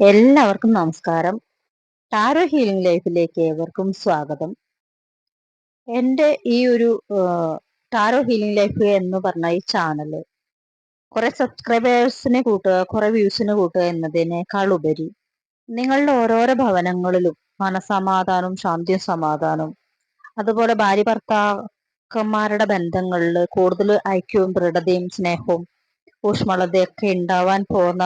എല്ലാവർക്കും നമസ്കാരം. Tarot healing ലൈഫിലേക്ക് ഏവർക്കും സ്വാഗതം. എന്റെ ഈ ഒരു ടാരോ ഹീലിംഗ് ലൈഫ് എന്ന് പറഞ്ഞ ഈ ചാനൽ കുറെ സബ്സ്ക്രൈബേഴ്സിനെ കൂട്ടുക കുറെ വ്യൂസിനെ കൂട്ടുക എന്നതിനേക്കാൾ ഉപരി നിങ്ങളുടെ ഓരോരോ ഭവനങ്ങളിലും മനസമാധാനവും ശാന്തിയും സമാധാനവും അതുപോലെ ഭാര്യ ഭർത്താക്കന്മാരുടെ ബന്ധങ്ങളിൽ കൂടുതൽ ഐക്യവും ദൃഢതയും സ്നേഹവും ഊഷ്മളതയൊക്കെ ഉണ്ടാവാൻ പോകുന്ന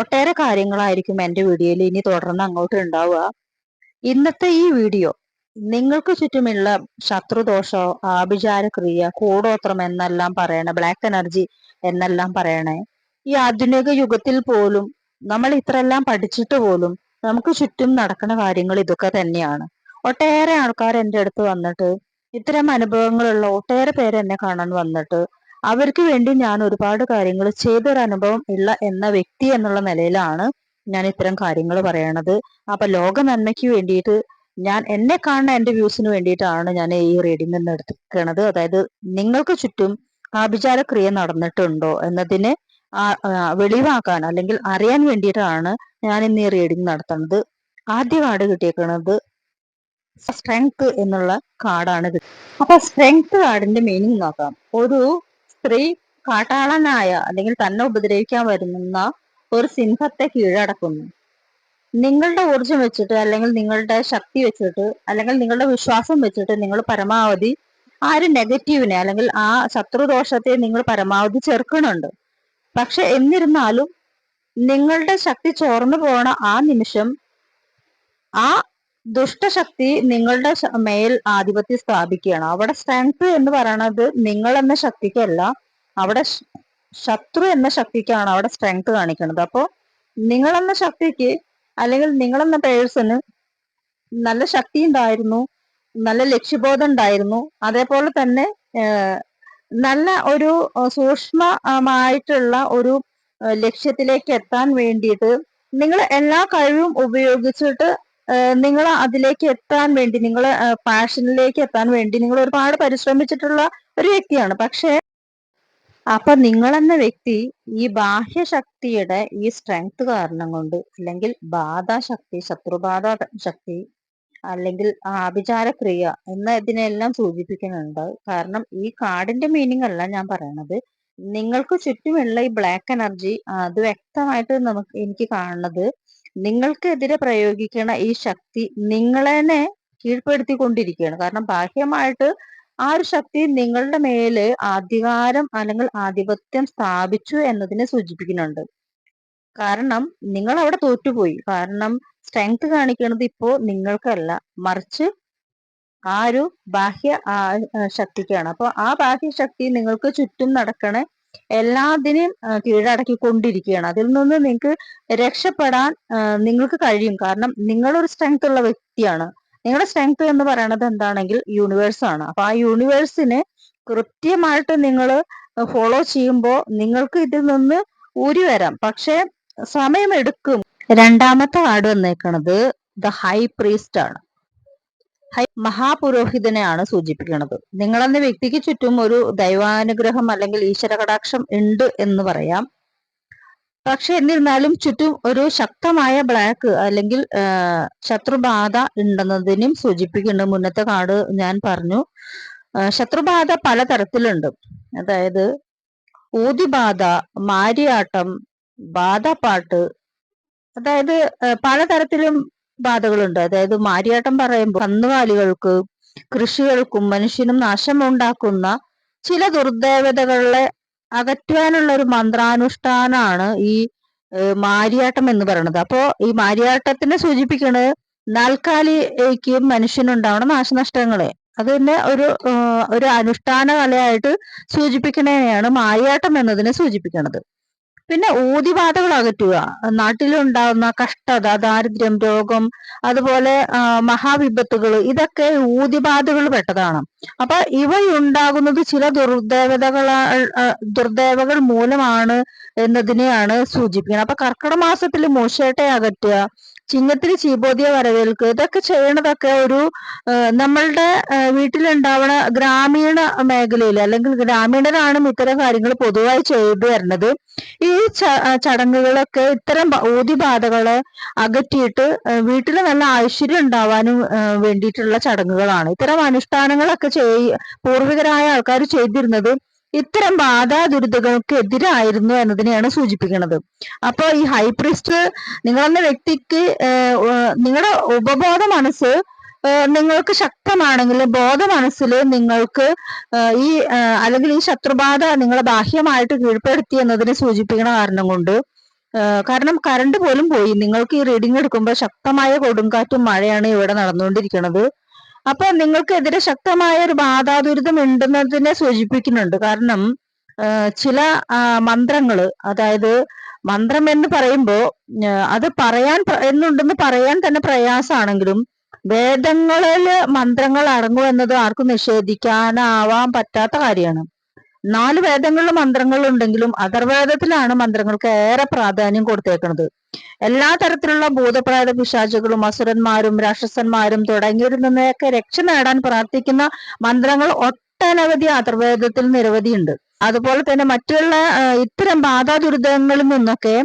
ഒട്ടേറെ കാര്യങ്ങളായിരിക്കും എന്റെ വീഡിയോയിൽ ഇനി തുടർന്ന് അങ്ങോട്ട് ഉണ്ടാവുക. ഇന്നത്തെ ഈ വീഡിയോ നിങ്ങൾക്ക് ചുറ്റുമുള്ള ശത്രുദോഷോ ആഭിചാരക്രിയ കൂടോത്രം എന്നെല്ലാം പറയണ ബ്ലാക്ക് എനർജി എന്നെല്ലാം പറയണേ ഈ ആധുനിക യുഗത്തിൽ പോലും നമ്മൾ ഇത്രയെല്ലാം പഠിച്ചിട്ട് പോലും നമുക്ക് ചുറ്റും നടക്കുന്ന കാര്യങ്ങൾ ഇതൊക്കെ തന്നെയാണ്. ഒട്ടേറെ ആൾക്കാർ എന്റെ അടുത്ത് വന്നിട്ട് ഇത്തരം അനുഭവങ്ങളുള്ള ഒട്ടേറെ പേര് എന്നെ കാണാൻ വന്നിട്ട് അവർക്ക് വേണ്ടി ഞാൻ ഒരുപാട് കാര്യങ്ങൾ ചെയ്തൊരു അനുഭവം ഉള്ള എന്ന വ്യക്തി എന്നുള്ള നിലയിലാണ് ഞാൻ ഇത്തരം കാര്യങ്ങൾ പറയണത്. അപ്പൊ ലോക നന്മയ്ക്ക് വേണ്ടിയിട്ട് ഞാൻ എന്നെ കാണുന്ന എന്റെ വ്യൂസിന് വേണ്ടിയിട്ടാണ് ഞാൻ ഈ റീഡിംഗ് എടുക്കുന്നത് അതായത് നിങ്ങൾക്ക് ചുറ്റും ആഭിചാര ക്രിയ നടന്നിട്ടുണ്ടോ എന്നതിനെ വെളിവാക്കാൻ അല്ലെങ്കിൽ അറിയാൻ വേണ്ടിയിട്ടാണ് ഞാൻ ഇന്ന് ഈ റീഡിംഗ് നടത്തുന്നത്. ആദ്യ കാർഡ് കിട്ടിയേക്കുന്നത് സ്ട്രെങ്ത് എന്നുള്ള കാർഡാണ് അപ്പൊ സ്ട്രെങ്ത് കാർഡിന്റെ മീനിങ് നോക്കാം. ഒരു സ്ത്രീ കാട്ടാളനായ അല്ലെങ്കിൽ തന്നെ ഉപദ്രവിക്കാൻ വരുന്ന ഒരു സിംഹത്തെ കീഴടക്കുന്നു. നിങ്ങളുടെ ഊർജം വെച്ചിട്ട് അല്ലെങ്കിൽ നിങ്ങളുടെ ശക്തി വെച്ചിട്ട് അല്ലെങ്കിൽ നിങ്ങളുടെ വിശ്വാസം വെച്ചിട്ട് നിങ്ങൾ പരമാവധി ആ ഒരു നെഗറ്റീവിനെ അല്ലെങ്കിൽ ആ ശത്രുദോഷത്തെ നിങ്ങൾ പരമാവധി ചെറുക്കണുണ്ട്. പക്ഷെ എന്നിരുന്നാലും നിങ്ങളുടെ ശക്തി ചോർന്നു പോണ ആ നിമിഷം ആ ദുഷ്ടശക്തി നിങ്ങളുടെ മേൽ ആധിപത്യം സ്ഥാപിക്കുകയാണ്. അവിടെ സ്ട്രെങ്ത് എന്ന് പറയുന്നത് നിങ്ങൾ എന്ന ശക്തിക്കല്ല അവിടെ ശത്രു എന്ന ശക്തിക്കാണ് അവിടെ സ്ട്രെങ്ത് കാണിക്കുന്നത്. അപ്പോൾ നിങ്ങളെന്ന ശക്തിക്ക് അല്ലെങ്കിൽ നിങ്ങളെന്ന പേഴ്സണ് നല്ല ശക്തി ഉണ്ടായിരുന്നു നല്ല ലക്ഷ്യബോധം ഉണ്ടായിരുന്നു. അതേപോലെ തന്നെ നല്ല ഒരു സൂക്ഷ്മമായിട്ടുള്ള ഒരു ലക്ഷ്യത്തിലേക്ക് എത്താൻ വേണ്ടിയിട്ട് നിങ്ങൾ എല്ലാ കഴിവും ഉപയോഗിച്ചിട്ട് നിങ്ങൾ അതിലേക്ക് എത്താൻ വേണ്ടി നിങ്ങൾ പാഷനിലേക്ക് എത്താൻ വേണ്ടി നിങ്ങൾ ഒരുപാട് പരിശ്രമിച്ചിട്ടുള്ള ഒരു വ്യക്തിയാണ്. പക്ഷേ അപ്പൊ നിങ്ങളെന്ന വ്യക്തി ഈ ബാഹ്യ ശക്തിയുടെ ഈ സ്ട്രെങ്ത് കാരണം കൊണ്ട് അല്ലെങ്കിൽ ബാധാശക്തി ശത്രുബാധ ശക്തി അല്ലെങ്കിൽ ആഭിചാരക്രിയ എന്ന ഇതിനെല്ലാം സൂചിപ്പിക്കുന്നുണ്ട്. കാരണം ഈ കാർഡിന്റെ മീനിങ് അല്ല ഞാൻ പറയണത്. നിങ്ങൾക്ക് ചുറ്റുമുള്ള ഈ ബ്ലാക്ക് എനർജി അത് വ്യക്തമായിട്ട് നമുക്ക് എനിക്ക് കാണുന്നത് നിങ്ങൾക്കെതിരെ പ്രയോഗിക്കുന്ന ഈ ശക്തി നിങ്ങളെ കീഴ്പ്പെടുത്തിക്കൊണ്ടിരിക്കുകയാണ്. കാരണം ബാഹ്യമായിട്ട് ആ ഒരു ശക്തി നിങ്ങളുടെ മേൽ അധികാരം അല്ലെങ്കിൽ ആധിപത്യം സ്ഥാപിച്ചു എന്നതിനെ സൂചിപ്പിക്കുന്നുണ്ട്. കാരണം നിങ്ങൾ അവിടെ തോറ്റുപോയി. കാരണം സ്ട്രെങ്ത് കാണിക്കുന്നത് ഇപ്പോ നിങ്ങൾക്കല്ല. മറിച്ച് ആ ഒരു ബാഹ്യ ശക്തിക്കാണ്. അപ്പൊ ആ ബാഹ്യ ശക്തി നിങ്ങൾക്ക് ചുറ്റും നടക്കണ എല്ലാത്തിനെയും കീഴടക്കിക്കൊണ്ടിരിക്കുകയാണ്. അതിൽ നിന്ന് നിങ്ങൾക്ക് രക്ഷപ്പെടാൻ നിങ്ങൾക്ക് കഴിയും. കാരണം നിങ്ങളൊരു സ്ട്രെങ്ത് ഉള്ള വ്യക്തിയാണ്. നിങ്ങളുടെ സ്ട്രെങ്ത് എന്ന് പറയുന്നത് എന്താണെങ്കിൽ യൂണിവേഴ്സ് ആണ്. അപ്പൊ ആ യൂണിവേഴ്സിനെ കൃത്യമായിട്ട് നിങ്ങൾ ഫോളോ ചെയ്യുമ്പോൾ നിങ്ങൾക്ക് ഇതിൽ നിന്ന് ഊരി വരാം പക്ഷെ സമയമെടുക്കും. രണ്ടാമത്തെ കാർഡ് വന്നേക്കണത് ദ ഹൈ പ്രീസ്റ്റ് ആണ്. മഹാപുരോഹിതനെയാണ് സൂചിപ്പിക്കുന്നത്. നിങ്ങളെന്ന വ്യക്തിക്ക് ചുറ്റും ഒരു ദൈവാനുഗ്രഹം അല്ലെങ്കിൽ ഈശ്വര കടാക്ഷം ഉണ്ട് എന്ന് പറയാം. പക്ഷെ എന്നിരുന്നാലും ചുറ്റും ഒരു ശക്തമായ ബ്ലാക്ക് അല്ലെങ്കിൽ ശത്രുബാധ ഉണ്ടെന്നതിനും സൂചിപ്പിക്കുന്നുണ്ട്. മുന്നത്തെ കാട് ഞാൻ പറഞ്ഞു. ശത്രുബാധ പലതരത്തിലുണ്ട്. അതായത് ഊതിബാധ മാരിയാട്ടം ബാധപാട്ട് അതായത് പലതരത്തിലും ബാധകളുണ്ട്. അതായത് മാരിയാട്ടം പറയുമ്പോൾ കന്നുകാലികൾക്ക് കൃഷികൾക്കും മനുഷ്യനും നാശമുണ്ടാക്കുന്ന ചില ദുർദേവതകളെ അകറ്റുവാനുള്ള ഒരു മന്ത്രാനുഷ്ഠാനാണ് ഈ മാരിയാട്ടം എന്ന് പറയുന്നത്. അപ്പോ ഈ മാരിയാട്ടത്തിനെ സൂചിപ്പിക്കുന്നത് നാൽക്കാലിക്കും മനുഷ്യനുണ്ടാവണ നാശനഷ്ടങ്ങളെ. അത് തന്നെ ഒരു ഒരു അനുഷ്ഠാന കലയായിട്ട് സൂചിപ്പിക്കുന്നതിനെയാണ് മാരിയാട്ടം എന്നതിനെ സൂചിപ്പിക്കുന്നത് പിന്നെ ഊതിബാധകൾ അകറ്റുക നാട്ടിലുണ്ടാകുന്ന കഷ്ടത ദാരിദ്ര്യം രോഗം അതുപോലെ മഹാവിപത്തുകൾ ഇതൊക്കെ ഊതിബാധകൾ പെട്ടതാണ്. അപ്പൊ ഇവയുണ്ടാകുന്നത് ചില ദുർദേവതകൾ ദുർദേവകൾ മൂലമാണ് എന്നതിനെയാണ് സൂചിപ്പിക്കുന്നത്. അപ്പൊ കർക്കിടക മാസത്തിൽ മൂശേട്ടയെ അകറ്റുക ചിങ്ങത്തിൽ ചീബോധിയ വരവേൽക്ക് ഇതൊക്കെ ചെയ്യണതൊക്കെ ഒരു നമ്മളുടെ വീട്ടിലുണ്ടാവണ ഗ്രാമീണ മേഖലയിൽ അല്ലെങ്കിൽ ഗ്രാമീണരാണ് ഇത്തരം കാര്യങ്ങൾ പൊതുവായി ചെയ്തു വരുന്നത് ഈ ചടങ്ങുകളൊക്കെ ഇത്തരം ഊതിബാധകളെ അകറ്റിയിട്ട് വീട്ടിൽ നല്ല ഐശ്വര്യം ഉണ്ടാവാനും വേണ്ടിയിട്ടുള്ള ചടങ്ങുകളാണ്. ഇത്തരം അനുഷ്ഠാനങ്ങളൊക്കെ ചെയ് പൂർവികരായ ആൾക്കാർ ചെയ്തിരുന്നത് ഇത്തരം ബാധാ ദുരിതങ്ങൾക്ക് എതിരായിരുന്നു എന്നതിനെയാണ് സൂചിപ്പിക്കുന്നത്. അപ്പൊ ഈ ഹൈപ്രിസ്റ്റ് നിങ്ങളെന്ന വ്യക്തിക്ക് നിങ്ങളുടെ ഉപബോധ മനസ്സ് നിങ്ങൾക്ക് ശക്തമാണെങ്കിൽ ബോധ മനസ്സിൽ നിങ്ങൾക്ക് ഈ അല്ലെങ്കിൽ ഈ ശത്രുബാധ നിങ്ങളെ ബാഹ്യമായിട്ട് കീഴ്പ്പെടുത്തി എന്നതിനെ സൂചിപ്പിക്കുന്ന കാരണം കൊണ്ട് കാരണം കറണ്ട് പോലും പോയി. നിങ്ങൾക്ക് ഈ റീഡിംഗ് എടുക്കുമ്പോൾ ശക്തമായ കൊടുങ്കാറ്റും മഴയാണ് ഇവിടെ നടന്നുകൊണ്ടിരിക്കുന്നത്. അപ്പൊ നിങ്ങൾക്കെതിരെ ശക്തമായ ഒരു ബാധാദുരിതം ഉണ്ടെന്നതിനെ സൂചിപ്പിക്കുന്നുണ്ട്. കാരണം ചില മന്ത്രങ്ങൾ അതായത് മന്ത്രം എന്ന് പറയുമ്പോ അത് പറയാൻ എന്നുണ്ടെന്ന് പറയാൻ തന്നെ പ്രയാസമാണെങ്കിലും വേദങ്ങളിൽ മന്ത്രങ്ങൾ അടങ്ങും എന്നത് ആർക്കും നിഷേധിക്കാനാവാൻ പറ്റാത്ത കാര്യമാണ്. നാല് വേദങ്ങളിലും മന്ത്രങ്ങൾ ഉണ്ടെങ്കിലും അഥർവേദത്തിലാണ് മന്ത്രങ്ങൾക്ക് ഏറെ പ്രാധാന്യം കൊടുത്തേക്കുന്നത്. എല്ലാ തരത്തിലുള്ള ഭൂതപ്രേത പിശാചുകളും അസുരന്മാരും രാക്ഷസന്മാരും തുടങ്ങിയവരിൽ നിന്നൊക്കെ രക്ഷ നേടാൻ പ്രാർത്ഥിക്കുന്ന മന്ത്രങ്ങൾ ഒട്ടനവധി അഥർവേദത്തിൽ നിരവധിയുണ്ട്. അതുപോലെ തന്നെ മറ്റുള്ള ഇത്തരം ബാധാ ദുരിതങ്ങളിൽ നിന്നൊക്കെ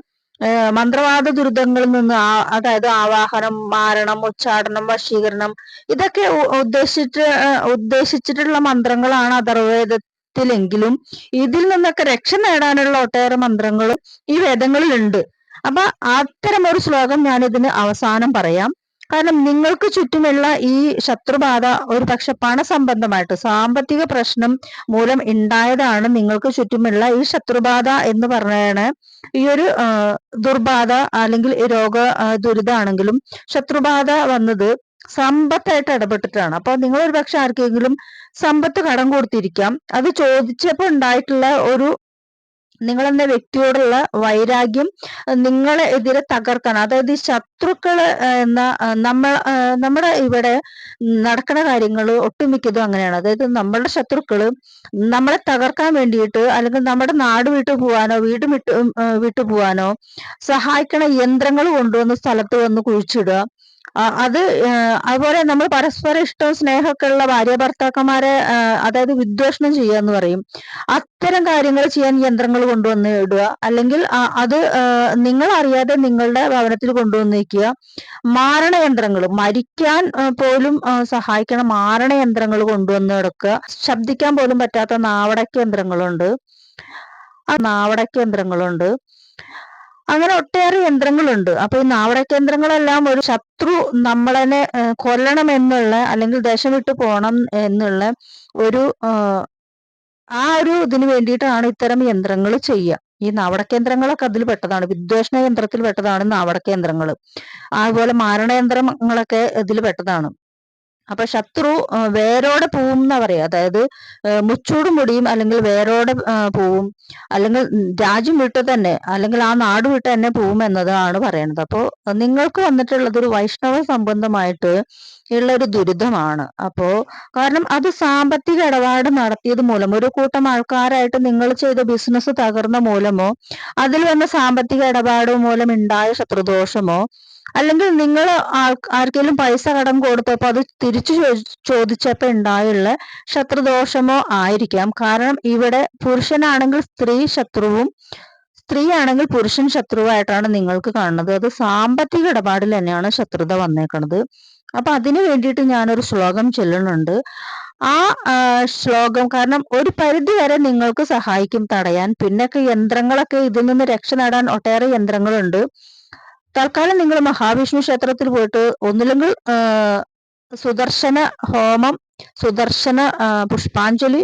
മന്ത്രവാദ ദുരിതങ്ങളിൽ നിന്ന് അതായത് ആവാഹനം മാരണം ഉച്ചാടനം വശീകരണം ഇതൊക്കെ ഉദ്ദേശിച്ച് ഉദ്ദേശിച്ചിട്ടുള്ള മന്ത്രങ്ങളാണ് അഥർവേദത്തിലെങ്കിലും ഇതിൽ നിന്നൊക്കെ രക്ഷ നേടാനുള്ള ഒട്ടേറെ മന്ത്രങ്ങളും ഈ വേദങ്ങളിലുണ്ട്. അപ്പൊ അത്തരം ഒരു ശ്ലോകം ഞാൻ ഇതിന് അവസാനം പറയാം. കാരണം നിങ്ങൾക്ക് ചുറ്റുമുള്ള ഈ ശത്രുബാധ ഒരു പക്ഷെ പണസംബന്ധമായിട്ട് സാമ്പത്തിക പ്രശ്നം മൂലം ഉണ്ടായതാണ് നിങ്ങൾക്ക് ചുറ്റുമുള്ള ഈ ശത്രുബാധ എന്ന് പറയണ ഈ ഒരു ദുർബാധ അല്ലെങ്കിൽ രോഗ ദുരിതാണെങ്കിലും ശത്രുബാധ വന്നത്. സമ്പത്തായിട്ട് ഇടപെട്ടിട്ടാണ്. അപ്പൊ നിങ്ങൾ ഒരു പക്ഷെ ആർക്കെങ്കിലും സമ്പത്ത് കടം കൊടുത്തിരിക്കാം. അത് ചോദിച്ചപ്പോൾ ഉണ്ടായിട്ടുള്ള ഒരു നിങ്ങൾ എന്ന വ്യക്തിയോടുള്ള വൈരാഗ്യം നിങ്ങളെ എതിരെ തകർക്കാൻ അതായത് ഈ ശത്രുക്കൾ എന്ന നമ്മൾ നമ്മുടെ ഇവിടെ നടക്കുന്ന കാര്യങ്ങൾ ഒട്ടുമിക്കതും അങ്ങനെയാണ്. അതായത് നമ്മളുടെ ശത്രുക്കൾ നമ്മളെ തകർക്കാൻ വേണ്ടിയിട്ട് അല്ലെങ്കിൽ നമ്മുടെ നാട് വിട്ടു പോവാനോ വീട് വിട്ടു വിട്ടു പോവാനോ സഹായിക്കണ യന്ത്രങ്ങൾ കൊണ്ടുവന്ന് സ്ഥലത്ത് വന്ന് കുഴിച്ചിടുക. അത് അതുപോലെ നമ്മൾ പരസ്പര ഇഷ്ടവും സ്നേഹമൊക്കെ ഉള്ള ഭാര്യ ഭർത്താക്കന്മാരെ അതായത് വിദ്വേഷണം ചെയ്യുക എന്ന് പറയും. അത്തരം കാര്യങ്ങൾ ചെയ്യാൻ യന്ത്രങ്ങൾ കൊണ്ടുവന്ന് ഇടുക. അല്ലെങ്കിൽ അത് നിങ്ങൾ അറിയാതെ നിങ്ങളുടെ ഭവനത്തിൽ കൊണ്ടുവന്ന് മാരണ യന്ത്രങ്ങൾ മരിക്കാൻ പോലും സഹായിക്കണ മാരണ യന്ത്രങ്ങൾ കൊണ്ടുവന്ന് എടുക്കുക ശബ്ദിക്കാൻ പോലും പറ്റാത്ത നാവടക്ക യന്ത്രങ്ങളുണ്ട്. ആ നാവടക്ക യന്ത്രങ്ങളുണ്ട്. അങ്ങനെ ഒട്ടേറെ യന്ത്രങ്ങളുണ്ട്. അപ്പൊ ഈ നാവടക്ക കേന്ദ്രങ്ങളെല്ലാം ഒരു ശത്രു നമ്മളെ കൊല്ലണം എന്നുള്ള അല്ലെങ്കിൽ ദേശം വിട്ടു പോകണം എന്നുള്ള ഒരു ആ ഒരു ഇതിന് വേണ്ടിയിട്ടാണ് ഇത്തരം യന്ത്രങ്ങൾ ചെയ്യുക. ഈ നാവടക്കേന്ദ്രങ്ങളൊക്കെ അതിൽ പെട്ടതാണ്. വിദ്വേഷണ യന്ത്രത്തിൽ പെട്ടതാണ് നാവടക്കേന്ദ്രങ്ങൾ അതുപോലെ മാരണയന്ത്രങ്ങളൊക്കെ ഇതിൽ പെട്ടതാണ്. അപ്പൊ ശത്രു വേരോടെ പോവും എന്നാ പറയാ. അതായത് മുച്ചൂട് മുടിയും അല്ലെങ്കിൽ വേരോടെ പോവും അല്ലെങ്കിൽ രാജ്യം വിട്ട് തന്നെ അല്ലെങ്കിൽ ആ നാട് വിട്ട് തന്നെ പോവും എന്നതാണ് പറയുന്നത് അപ്പോ നിങ്ങൾക്ക് വന്നിട്ടുള്ളത് ഒരു വൈഷ്ണവ സംബന്ധമായിട്ട് ഉള്ള ഒരു ദുരിതമാണ്. അപ്പോ കാരണം അത് സാമ്പത്തിക ഇടപാട് നടത്തിയത് മൂലം ഒരു കൂട്ടം ആൾക്കാരായിട്ട് നിങ്ങൾ ചെയ്ത ബിസിനസ് തകർന്ന മൂലമോ അതിൽ വന്ന സാമ്പത്തിക ഇടപാട് മൂലം ഉണ്ടായ ശത്രുദോഷമോ അല്ലെങ്കിൽ നിങ്ങൾ ആർക്കെങ്കിലും പൈസ കടം കൊടുത്തപ്പോൾ അത് തിരിച്ചു ചോദിച്ചപ്പോൾ ഉണ്ടായുള്ള ശത്രുദോഷമോ ആയിരിക്കാം. കാരണം ഇവിടെ പുരുഷനാണെങ്കിൽ സ്ത്രീ ശത്രുവും സ്ത്രീ ആണെങ്കിൽ പുരുഷൻ ശത്രുവായിട്ടാണ് നിങ്ങൾക്ക് കാണുന്നത്. അത് സാമ്പത്തിക ഇടപാടിൽ തന്നെയാണ് ശത്രുത വന്നേക്കുന്നത് അപ്പൊ അതിനു വേണ്ടിയിട്ട് ഞാനൊരു ശ്ലോകം ചൊല്ലുന്നുണ്ട്. ആ ശ്ലോകം കാരണം ഒരു പരിധി വരെ നിങ്ങൾക്ക് സഹായിക്കും തടയാൻ. പിന്നൊക്കെ യന്ത്രങ്ങളൊക്കെ ഇതിൽ നിന്ന് രക്ഷ നേടാൻ ഒട്ടേറെ യന്ത്രങ്ങളുണ്ട്. തൽക്കാലം നിങ്ങൾ മഹാവിഷ്ണു ക്ഷേത്രത്തിൽ പോയിട്ട് ഒന്നില്ലെങ്കിൽ സുദർശന ഹോമം സുദർശന പുഷ്പാഞ്ജലി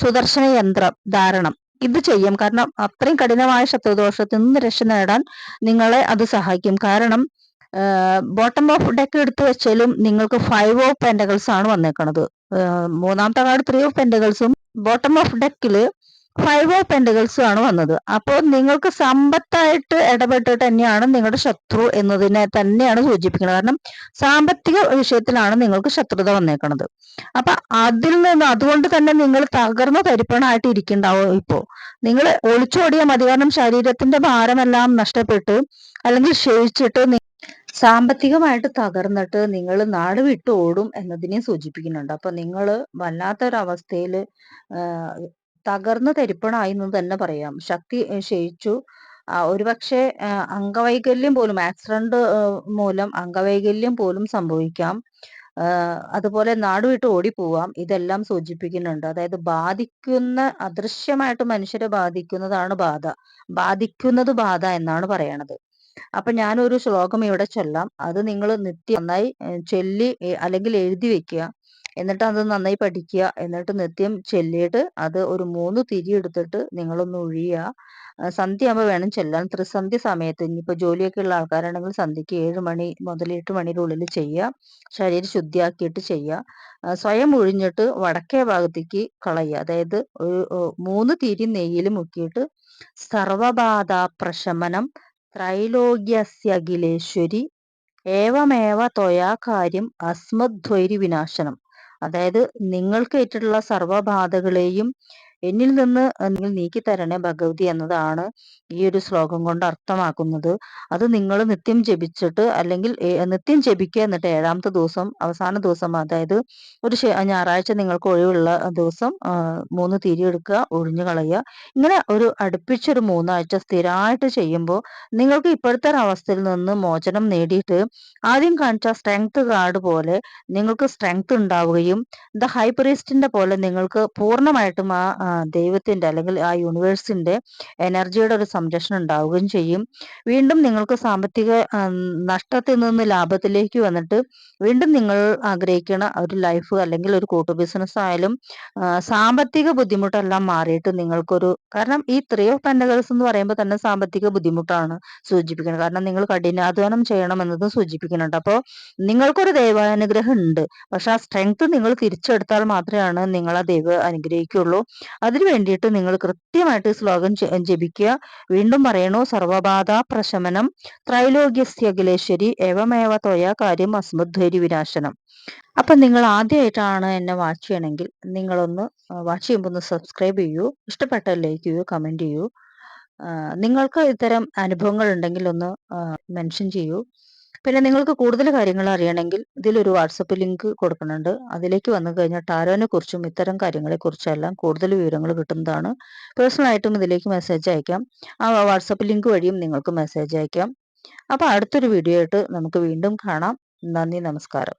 സുദർശന യന്ത്രം ധാരണം. ഇത് ചെയ്യും. കാരണം അത്രയും കഠിനമായ ശത്രുദോഷത്തിൽ നിന്ന് രക്ഷ നേടാൻ നിങ്ങളെ അത് സഹായിക്കും. കാരണം ബോട്ടം ഓഫ് ഡെക്ക് എടുത്തു വെച്ചാലും നിങ്ങൾക്ക് ഫൈവ് ഓഫ് പെൻഡകൾസ് ആണ് വന്നേക്കണത്. മൂന്നാമത്തെ കാർഡ് ത്രീ ഓഫ് പെൻഡകൾസും ബോട്ടം ഓഫ് ഡെക്കിൽ ഫൈവ് ഓഫ് പെൻഡകൾസും ആണ് വന്നത്. അപ്പോൾ നിങ്ങൾക്ക് സമ്പത്തായിട്ട് ഇടപെട്ടിട്ട് തന്നെയാണ് നിങ്ങളുടെ ശത്രു എന്നതിനെ തന്നെയാണ് സൂചിപ്പിക്കുന്നത്. കാരണം സാമ്പത്തിക വിഷയത്തിലാണ് നിങ്ങൾക്ക് ശത്രുത വന്നേക്കുന്നത് അപ്പൊ അതിൽ നിന്ന് അതുകൊണ്ട് തന്നെ നിങ്ങൾ തകർന്ന തരിപ്പണായിട്ട് ഇരിക്കുന്നുണ്ടാവും ഇപ്പോ? നിങ്ങൾ ഒളിച്ചോടിയ മതി. കാരണം ശരീരത്തിന്റെ ഭാരമെല്ലാം നഷ്ടപ്പെട്ട് അല്ലെങ്കിൽ ക്ഷയിച്ചിട്ട് സാമ്പത്തികമായിട്ട് തകർന്നിട്ട് നിങ്ങൾ നാട് വിട്ട് ഓടും എന്നതിനെ സൂചിപ്പിക്കുന്നുണ്ട്. അപ്പൊ നിങ്ങൾ വല്ലാത്തൊരവസ്ഥയിൽ തകർന്നു തരിപ്പണായി എന്ന് തന്നെ പറയാം. ശക്തി ക്ഷയിച്ചു. ഒരുപക്ഷെ അംഗവൈകല്യം പോലും ആക്സിഡന്റ് മൂലം അംഗവൈകല്യം പോലും സംഭവിക്കാം. അതുപോലെ നാടുവിട്ട് ഓടിപ്പോവാം. ഇതെല്ലാം സൂചിപ്പിക്കുന്നുണ്ട്. അതായത് ബാധിക്കുന്ന അദൃശ്യമായിട്ട് മനുഷ്യരെ ബാധിക്കുന്നതാണ് ബാധ. ബാധിക്കുന്നത് ബാധ എന്നാണ് പറയണത്. അപ്പൊ ഞാനൊരു ശ്ലോകം ഇവിടെ ചൊല്ലാം. അത് നിങ്ങൾ നിത്യം നന്നായി ചൊല്ലി അല്ലെങ്കിൽ എഴുതി വെക്കുക. എന്നിട്ട് അത് നന്നായി പഠിക്കുക. എന്നിട്ട് നിത്യം ചൊല്ലിയിട്ട് അത് ഒരു മൂന്ന് തിരി എടുത്തിട്ട് നിങ്ങളൊന്ന് ഒഴിയുക. സന്ധ്യ ആകുമ്പോൾ വേണം ചെല്ലാൻ. ത്രിസന്ധ്യ സമയത്ത് ഇനിയിപ്പോൾ ജോലിയൊക്കെ ഉള്ള ആൾക്കാരാണെങ്കിൽ സന്ധ്യയ്ക്ക് ഏഴ് മണി മുതൽ എട്ട് മണിയുടെ ഉള്ളിൽ ചെയ്യുക. ശരീരം ശുദ്ധിയാക്കിയിട്ട് ചെയ്യുക. സ്വയം ഒഴിഞ്ഞിട്ട് വടക്കേ ഭാഗത്തേക്ക് കളയുക. അതായത് ഒരു മൂന്ന് തിരി നെയ്യിൽ മുക്കിയിട്ട് സർവബാധ പ്രശമനം ത്രൈലോക്യസ്യഖിലേശ്വരി ഏവമേവ തൊയാ കാര്യം അസ്മദ്വൈരി വിനാശനം അതായത് നിങ്ങൾക്ക് ഏറ്റിട്ടുള്ള സർവബാധകളെയും എന്നിൽ നിന്ന് നിങ്ങൾ നീക്കി തരണേ ഭഗവതി എന്നതാണ് ഈ ഒരു ശ്ലോകം കൊണ്ട് അർത്ഥമാക്കുന്നത്. അത് നിങ്ങൾ നിത്യം ജപിച്ചിട്ട് അല്ലെങ്കിൽ നിത്യം ജപിക്കുക എന്നിട്ട് ഏഴാമത്തെ ദിവസം അവസാന ദിവസം അതായത് ഒരു ഞായറാഴ്ച നിങ്ങൾക്ക് ഒഴിവുള്ള ദിവസം മൂന്ന് തിരി എടുക്കുക ഒഴിഞ്ഞു കളയുക. ഇങ്ങനെ ഒരു അടുപ്പിച്ചൊരു മൂന്നാഴ്ച സ്ഥിരമായിട്ട് ചെയ്യുമ്പോൾ നിങ്ങൾക്ക് ഇപ്പോഴത്തെ അവസ്ഥയിൽ നിന്ന് മോചനം നേടിയിട്ട് ആദ്യം കാണിച്ച സ്ട്രെങ്ത് കാർഡ് പോലെ നിങ്ങൾക്ക് സ്ട്രെങ്ത് ഉണ്ടാവുകയും ദ ഹൈപ്പറിസ്റ്റിന്റെ പോലെ നിങ്ങൾക്ക് പൂർണമായിട്ടും ആ ദൈവത്തിന്റെ അല്ലെങ്കിൽ ആ യൂണിവേഴ്സിന്റെ എനർജിയുടെ ഒരു സംരക്ഷണം ഉണ്ടാവുകയും ചെയ്യും. വീണ്ടും നിങ്ങൾക്ക് സാമ്പത്തിക നഷ്ടത്തിൽ നിന്ന് ലാഭത്തിലേക്ക് വന്നിട്ട് വീണ്ടും നിങ്ങൾ ആഗ്രഹിക്കുന്ന ഒരു ലൈഫ് അല്ലെങ്കിൽ ഒരു കൂട്ടു ബിസിനസ് ആയാലും സാമ്പത്തിക ബുദ്ധിമുട്ടെല്ലാം മാറിയിട്ട് നിങ്ങൾക്കൊരു കാരണം ഈ ത്രീ ഓഫ് പെൻഡകൾസ് എന്ന് പറയുമ്പോൾ തന്നെ സാമ്പത്തിക ബുദ്ധിമുട്ടാണ് സൂചിപ്പിക്കുന്നത് കാരണം നിങ്ങൾ കഠിനാധ്വാനം ചെയ്യണം എന്നത് സൂചിപ്പിക്കുന്നുണ്ട്. അപ്പോൾ നിങ്ങൾക്കൊരു ദൈവാനുഗ്രഹം ഉണ്ട്. പക്ഷെ ആ സ്ട്രെങ്ത് നിങ്ങൾ തിരിച്ചെടുത്താൽ മാത്രമാണ് നിങ്ങൾ ആ ദൈവം അനുഗ്രഹിക്കുള്ളൂ അതിനു വേണ്ടിയിട്ട് നിങ്ങൾ കൃത്യമായിട്ട് ശ്ലോകം ജപിക്കുക. വീണ്ടും പറയണു സർവബാധ പ്രശമനം ത്രൈലോക്യസ്യഖിലേശ്വരി ഏവമേവ തൊയ കാര്യം അസ്മദ്വരി വിനാശനം. അപ്പൊ നിങ്ങൾ ആദ്യമായിട്ടാണ് എന്നെ വാച്ച് ചെയ്യണമെങ്കിൽ നിങ്ങളൊന്ന് വാച്ച് ചെയ്യുമ്പോൾ ഒന്ന് സബ്സ്ക്രൈബ് ചെയ്യൂ. ഇഷ്ടപ്പെട്ട ലൈക്ക് ചെയ്യൂ കമന്റ് ചെയ്യൂ. നിങ്ങൾക്ക് ഇത്തരം അനുഭവങ്ങൾ ഉണ്ടെങ്കിൽ ഒന്ന് മെൻഷൻ ചെയ്യൂ. പിന്നെ നിങ്ങൾക്ക് കൂടുതൽ കാര്യങ്ങൾ അറിയണമെങ്കിൽ ഇതിലൊരു വാട്സപ്പ് ലിങ്ക് കൊടുക്കുന്നുണ്ട്. അതിലേക്ക് വന്നു കഴിഞ്ഞാൽ ടാരോനെ കുറിച്ചും ഇത്തരം കാര്യങ്ങളെ കുറിച്ചെല്ലാം കൂടുതൽ വിവരങ്ങൾ കിട്ടുന്നതാണ്. പേഴ്സണലായിട്ടും ഇതിലേക്ക് മെസ്സേജ് അയക്കാം. ആ വാട്സപ്പ് ലിങ്ക് വഴിയും നിങ്ങൾക്ക് മെസ്സേജ് അയക്കാം. അപ്പോൾ അടുത്തൊരു വീഡിയോ ആയിട്ട് നമുക്ക് വീണ്ടും കാണാം. നന്ദി നമസ്കാരം.